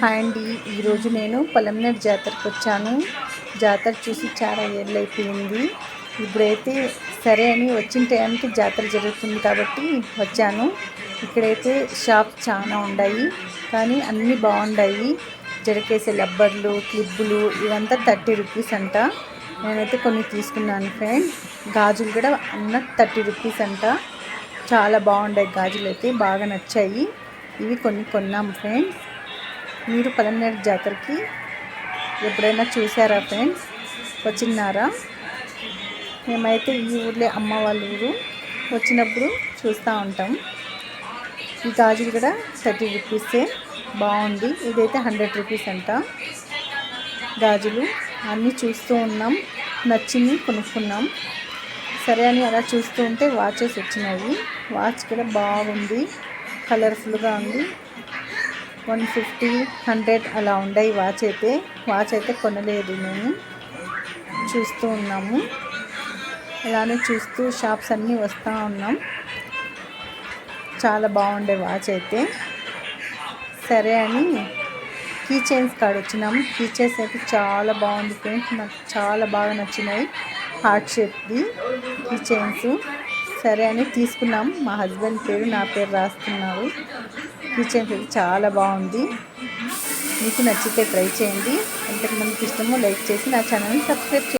Hi అండి. ఈరోజు నేను పొలంనేరు జాతరకు వచ్చాను. జాతర చూసి చాలా ఏళ్ళు అయిపోయింది ఇప్పుడైతే సరే అని వచ్చిన టైంకి జాతర జరుగుతుంది కాబట్టి వచ్చాను. ఇక్కడైతే షాప్ చాలా ఉన్నాయి కానీ అన్నీ బాగున్నాయి జడకేసే లబ్బర్లు క్లిబ్బులు ఇవంతా థర్టీ రూపీస్ అంట. నేనైతే కొన్ని తీసుకున్నాను ఫ్రెండ్. గాజులు కూడా అన్న థర్టీ రూపీస్ అంట. చాలా బాగున్నాయి గాజులు అయితే బాగా నచ్చాయి. ఇవి కొన్ని కొన్నాం ఫ్రెండ్స్. మీరు పలమనేరు జాతరకి ఎప్పుడైనా చూసారా ఫ్రెండ్స్? వచ్చినారా మేమైతే ఈ ఊర్లో అమ్మ వాళ్ళ ఊరు. వచ్చినప్పుడు చూస్తూ ఉంటాం. ఈ గాజులు కూడా థర్టీ రూపీసే. బాగుంది. ఇదైతే హండ్రెడ్ రూపీస్ అంట. గాజులు అన్నీ చూస్తూ ఉన్నాం. నచ్చింది కొనుక్కున్నాం. సరే అని అలా చూస్తూ ఉంటే వాచెస్ వచ్చినాయి. వాచ్ కూడా బాగుంది. కలర్ఫుల్గా ఉంది. వన్ ఫిఫ్టీ హండ్రెడ్ అలా ఉండే వాచ్ అయితే. వాచ్ అయితే కొనలేదు మేము చూస్తూ ఉన్నాము. అలానే చూస్తూ షాప్స్ అన్నీ వస్తూ ఉన్నాం. చాలా బాగుండే వాచ్ అయితే. సరే అని కీ చైన్స్ కాడ వచ్చినాము కీ చైన్స్ అయితే చాలా బాగుంది ఫ్రెండ్స్. నాకు చాలా బాగా నచ్చినాయి. హార్ట్ షేప్ది కీ చైన్స్ సరే అని తీసుకున్నాం. మా హస్బెండ్ పేరు నా పేరు రాస్తున్నారు. కిచెన్ పేరు చాలా బాగుంది. మీకు నచ్చితే ట్రై చేయండి. ఎంతమందికి ఇష్టమో లైక్ చేసి నా ఛానల్ని సబ్స్క్రైబ్ చేయండి